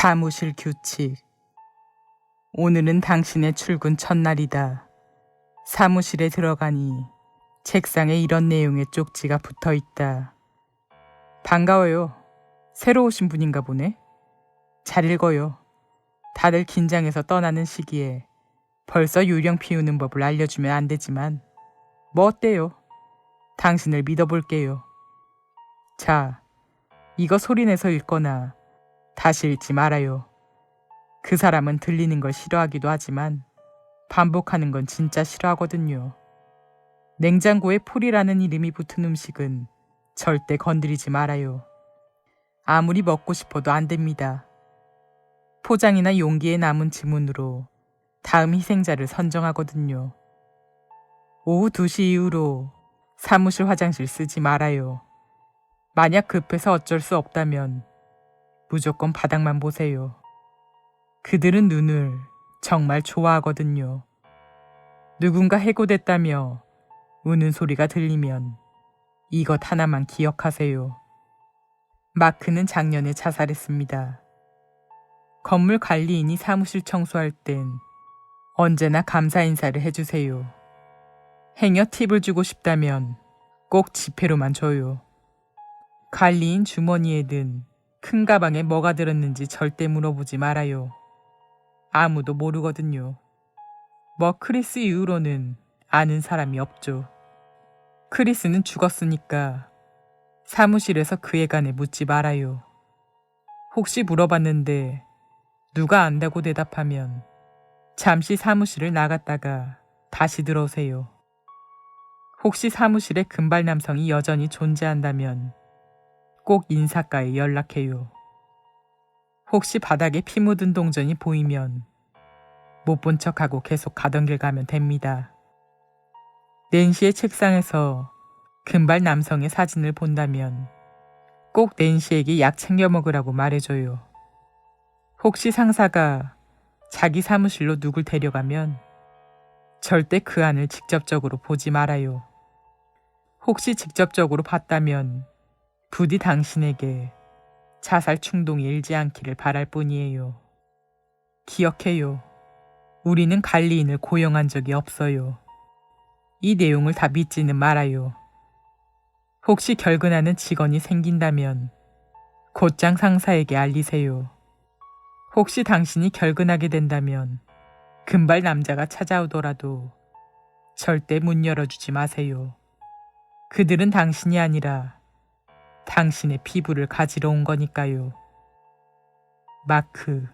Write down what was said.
사무실 규칙. 오늘은 당신의 출근 첫날이다. 사무실에 들어가니 책상에 이런 내용의 쪽지가 붙어 있다. 반가워요. 새로 오신 분인가 보네. 잘 읽어요. 다들 긴장해서 떠나는 시기에 벌써 유령 피우는 법을 알려주면 안 되지만 뭐 어때요? 당신을 믿어볼게요. 자, 이거 소리내서 읽거나 다시 읽지 말아요. 그 사람은 들리는 걸 싫어하기도 하지만 반복하는 건 진짜 싫어하거든요. 냉장고에 풀이라는 이름이 붙은 음식은 절대 건드리지 말아요. 아무리 먹고 싶어도 안 됩니다. 포장이나 용기에 남은 지문으로 다음 희생자를 선정하거든요. 오후 2시 이후로 사무실 화장실 쓰지 말아요. 만약 급해서 어쩔 수 없다면 무조건 바닥만 보세요. 그들은 눈을 정말 좋아하거든요. 누군가 해고됐다며 우는 소리가 들리면 이것 하나만 기억하세요. 마크는 작년에 자살했습니다. 건물 관리인이 사무실 청소할 땐 언제나 감사 인사를 해주세요. 행여 팁을 주고 싶다면 꼭 지폐로만 줘요. 관리인 주머니에 든 큰 가방에 뭐가 들었는지 절대 물어보지 말아요. 아무도 모르거든요. 뭐 크리스 이후로는 아는 사람이 없죠. 크리스는 죽었으니까 사무실에서 그에 관해 묻지 말아요. 혹시 물어봤는데 누가 안다고 대답하면 잠시 사무실을 나갔다가 다시 들어오세요. 혹시 사무실에 금발 남성이 여전히 존재한다면 꼭 인사과에 연락해요. 혹시 바닥에 피 묻은 동전이 보이면 못 본 척하고 계속 가던 길 가면 됩니다. 낸시의 책상에서 금발 남성의 사진을 본다면 꼭 낸시에게 약 챙겨 먹으라고 말해줘요. 혹시 상사가 자기 사무실로 누굴 데려가면 절대 그 안을 직접적으로 보지 말아요. 혹시 직접적으로 봤다면 부디 당신에게 자살 충동이 일지 않기를 바랄 뿐이에요. 기억해요. 우리는 관리인을 고용한 적이 없어요. 이 내용을 다 믿지는 말아요. 혹시 결근하는 직원이 생긴다면 곧장 상사에게 알리세요. 혹시 당신이 결근하게 된다면 금발 남자가 찾아오더라도 절대 문 열어주지 마세요. 그들은 당신이 아니라 당신의 피부를 가지러 온 거니까요. 마크